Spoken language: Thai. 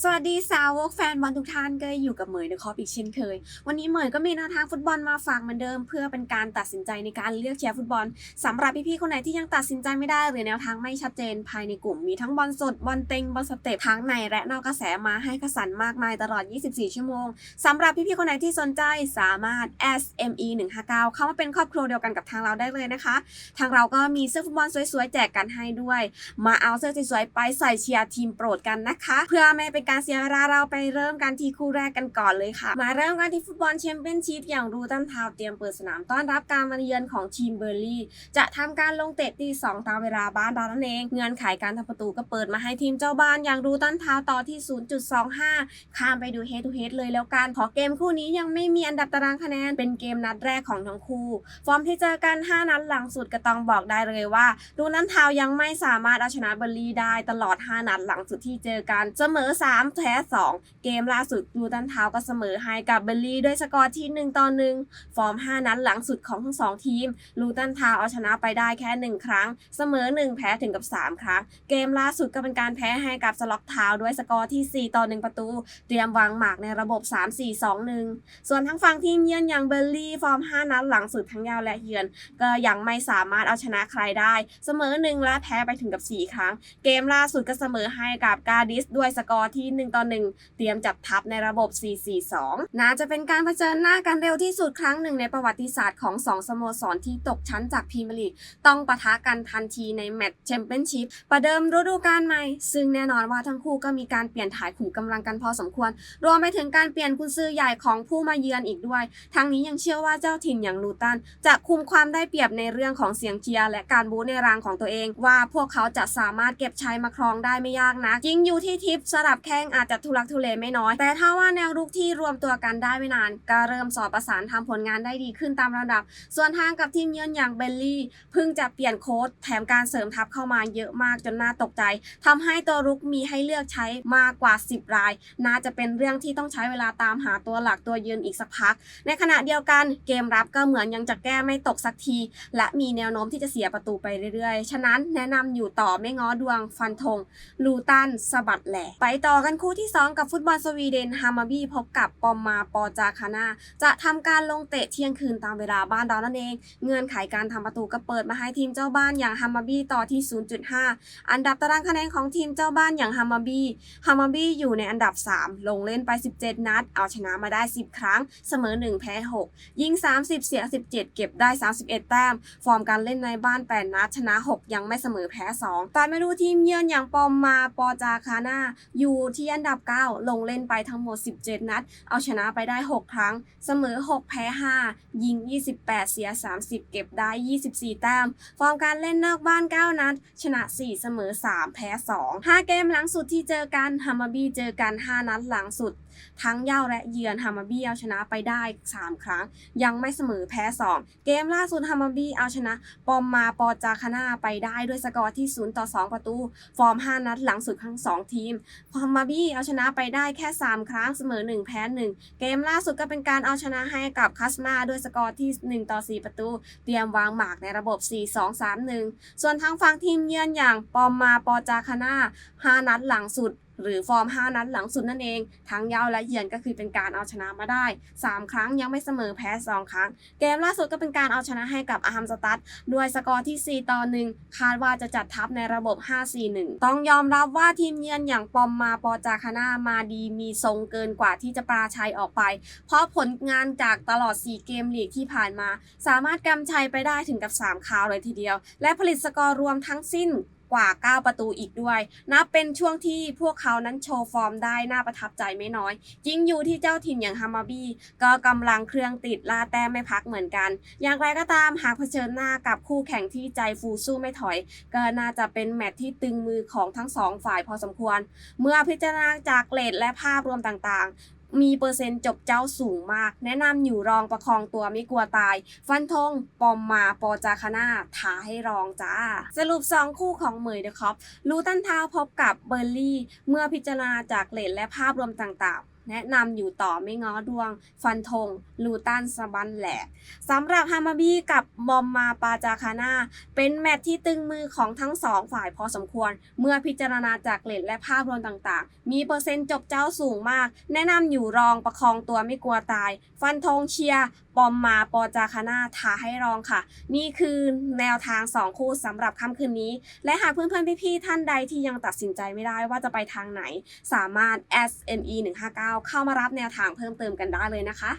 สวัสดีสาวกแฟนบอลทุกท่านก็อยู่กับเหมยนะครับอีกเช่นเคย วันนี้เหมยก็มีแนวทางฟุตบอลมาฝากเหมือนเดิม เพื่อเป็นการตัดสินใจในการเลือกเชียร์ฟุตบอลสำหรับพี่ๆคนไหนที่ยังตัดสินใจไม่ได้ หรือแนวทางไม่ชัดเจนภายในกลุ่มมีทั้งบอลสดบอลเต็งบอลสเต็ปทั้งในและนอกกระแสมาให้กระสันมากมายตลอด 24 ชั่วโมงสำหรับพี่ๆคนไหนที่สนใจสามารถ SME 159เข้ามาเป็นครอบครัวเดียวกันกับทางเราได้เลยนะคะ ทางเราก็มีเสื้อฟุตบอลสวยๆแจกกันให้ด้วย มาเอาเสื้อสวยๆไปใส่เชียร์ทีมโปรดกันนะคะ เพื่อไม่เป็นการเสียเวลาเราไปเริ่มกันที่คู่แรกกันก่อนเลยค่ะ มาเริ่มกันที่ฟุตบอลแชมเปี้ยนชิพอย่างรูตันทาวเตรียมเปิดสนามต้อนรับการมาเยือนของทีมเบอร์ลี่ จะทำการลงเตะที่2ตามเวลาบ้านเรานั่นเอง เงื่อนไขการทำประตูก็เปิดมาให้ทีมเจ้าบ้านอย่างรูตันทาวต่อที่ 0.25 ข้ามไปดูเฮดทูเฮดเลยแล้วกัน ขอเกมคู่นี้ยังไม่มีอันดับตารางคะแนน เป็นเกมนัดแรกของทั้งคู่ ฟอร์มที่เจอกัน 5 นัดหลังสุดก็ต้องบอกได้เลยว่ารูนันทาวยังไม่สามารถเอาชนะเบอร์ลี่ได้ตลอด 5 นัดหลังสุดที่เจอกันเสมอ3แพ้ 2 เกมล่าสุดรูนันทาวก็เสมอให้กับเบอร์ลี่ด้วยสกอร์ที่ 1 ต่อ 1 ฟอร์ม 5 นัดหลังสุดของทั้ง 2 ทีมรูตันทาวเอาชนะไปได้แค่ 1 ครั้ง เสมอ 1 แพ้ถึงกับ 3 ครั้ง เกมล่าสุดก็เป็นการแพ้ให้กับสล็อกทาวด้วยสกอร์ที่ 4 ต่อ 1 ประตู เตรียมวางหมากในระบบ 3-4-2-1 ส่วนทั้งฝั่งทีมเยือนอย่างเบอร์ลี่ฟอร์ม 5 นัดหลังสุดทั้งยาวและเยือน ก็ยังไม่สามารถเอาชนะใครได้ เสมอ 1 และแพ้ไปถึงกับ 4 ครั้ง เกมล่าสุดก็เสมอให้กับกาดิสด้วยสกอร์ที่ที1ต่อ1เตรียมจับทับในระบบ 4-4-2 น่าจะเป็นการเผชิญหน้ากันเร็วที่สุดครั้งหนึ่งในประวัติศาสตร์ของ 2 สโมสรที่ตกชั้นจากพรีเมียร์ลีก ต้องปะทะกันทันทีในแมตช์แชมเปี้ยนชิพประเดิมฤดูกาลใหม่ ซึ่งแน่นอนว่าทั้งคู่ก็มีการเปลี่ยนถ่ายขุมกำลังกันพอสมควร รวมไปถึงการเปลี่ยนกุญซือใหญ่ของผู้มาเยือนอีกด้วย ทั้งนี้ยังเชื่อว่าเจ้าถิ่นอย่างลูตันจะคุมความได้เปรียบในเรื่องของเสียงเชียร์และการบู๊ในรางของตัวเอง ว่าพวกเขาจะสามารถเก็บชัยมาครองได้ไม่ยากนะยิงอยู่ที่ทิปสลับแข้งอาจจะทุลักทุเลไม่น้อย แต่ถ้าว่าแนวรุกที่รวมตัวกันได้ไม่นาน ก็เริ่มสอบประสานทำผลงานได้ดีขึ้นตามระดับ ส่วนทางกับทีมเยือนอย่างเบลลี่เพิ่งจะเปลี่ยนโค้ชแถมการเสริมทัพเข้ามาเยอะมากจนน่าตกใจทำให้ตัวรุกมีให้เลือกใช้มากกว่า 10 ราย น่าจะเป็นเรื่องที่ต้องใช้เวลาตามหาตัวหลักตัวยืนอีกสักพัก ในขณะเดียวกันเกมรับก็เหมือนยังจะแก้ไม่ตกสักที และมีแนวโน้มที่จะเสียประตูไปเรื่อยๆ ฉะนั้นแนะนำอยู่ต่อไม่ง้อดวงฟันธงลูตันสะบัดแหลกไปต่อกันคู่ที่ 2 กับฟุตบอลสวีเดนฮามาบีพบกับปอมมาปอจาคานาจะทำการลงเตะเที่ยงคืนตามเวลาบ้านเรานั่นเอง เงื่อนไขการทำประตูก็เปิดมาให้ทีมเจ้าบ้านอย่างฮามาบีต่อที่ 0.5 อันดับตารางคะแนนของทีมเจ้าบ้านอย่างฮามาบีฮามาบีอยู่ในอันดับ 3 ลงเล่นไป 17 นัด เอาชนะมาได้ 10 ครั้ง เสมอ 1 แพ้ 6 ยิง 30 เสีย 17 เก็บได้ 31 แต้ม ฟอร์มการเล่นในบ้าน 8 นัด ชนะ 6 ยังไม่เสมอแพ้ 2 แต่ไมาดูทีมเยือนอย่างปอมมาปอจาคาน่าอยู่ที่อันดับ 9 ลงเล่นไปทั้งหมด 17 นัด เอาชนะไปได้ 6 ครั้ง เสมอ 6 แพ้ 5 ยิง 28 เสีย 30 เก็บได้ 24 แต้ม ฟอร์มการเล่นนอกบ้าน 9 นัด ชนะ 4 เสมอ 3 แพ้ 2 5 เกมหลังสุดที่เจอกันฮามาบีเจอกัน 5 นัดหลังสุดทั้งเย่าและเยือนฮามาบี้เอาชนะไปได้ 3 ครั้ง ยังไม่เสมอแพ้ 2 เกมล่าสุดฮามาบี้เอาชนะ ปอมมาปอจาคาน่าไปได้ด้วยสกอร์ที่ 0 ต่อ 2 ประตู ฟอร์ม 5 นัดหลังสุดทั้ง 2 ทีมฮามาบี้เอาชนะไปได้แค่ 3 ครั้งเสมอ 1 แพ้ 1 เกมล่าสุดก็เป็นการเอาชนะให้กับคัสมาด้วยสกอร์ที่ 1 ต่อ 4 ประตู เตรียมวางหมากในระบบ 4-2-3-1 ส่วนทางฝั่งทีมเยือนอย่างปอมมาปอจาคาน่า5นัดหลังสุด หรือฟอร์ม 5 นัดหลังสุดนั่นเอง ทั้งเยาวและเยือนก็คือเป็นการเอาชนะมาได้ 3 ครั้งยังไม่เสมอแพ้ 2 ครั้ง เกมล่าสุดก็เป็นการเอาชนะให้กับอาฮัมสตัดด้วยสกอร์ที่ 4 ต่อ 1 คาดว่าจะจัดทัพในระบบ 5-4-1 ต้องยอมรับว่าทีมเยือนอย่างปอมมาปอจาคานามาดีมีทรงเกินกว่าที่จะปราชัยออกไป เพราะผลงานจากตลอด 4 เกมลีกที่ผ่านมา สามารถกำชัยไปได้ถึงกับ 3 คราวเลยทีเดียว และผลิตสกอร์รวมทั้งสิ้น กว่า 9 ประตูอีกด้วย นับเป็นช่วงที่พวกเขานั้นโชว์ฟอร์มได้น่าประทับใจไม่น้อยยิงอยู่ที่เจ้าถิ่นอย่างฮามาบี้ก็กำลังเครื่องติดล่าแต้มไม่พักเหมือนกัน อย่างไรก็ตามหากเผชิญหน้ากับคู่แข่งที่ใจฟูสู้ไม่ถอย ก็น่าจะเป็นแมตช์ที่ตึงมือของทั้งสองฝ่ายพอสมควร เมื่อพิจารณาจากเลทและภาพรวมต่างๆ มีเปอร์เซ็นต์จบเจ้าสูงมาก แนะนำอยู่รองประคองตัวไม่กลัวตาย ฟันธงปอมมาปอจาคนาท้าให้รองจ้า สรุป 2 คู่ของเหมยเดอะคอปลูตันทาวพบกับเบอร์ลี่ เมื่อพิจารณาจากเลนและภาพรวมต่างๆ แนะนำอยู่ต่อไม่ง้อดวง ฟันธงลูตันสบันแหลกสำหรับฮามาบีกับบอมมาปาจาคาน่าเป็นแมตช์ที่ตึงมือของทั้งสองฝ่ายพอสมควร เมื่อพิจารณาจากเลทและภาพรวมต่างๆ มีเปอร์เซ็นต์จบเจ้าสูงมาก แนะนำอยู่รองประคองตัวไม่กลัวตาย ฟันธงเชียร์บอมมาปอจาคาน่าท้าให้รองค่ะ นี่คือแนวทาง 2 คู่สำหรับค่ำคืนนี้ และหากเพื่อนๆพี่ๆท่านใดที่ยังตัดสินใจไม่ได้ว่าจะไปทางไหน สามารถ SNE 159เข้ามารับแนวทางเพิ่มเติมกันได้เลยนะคะ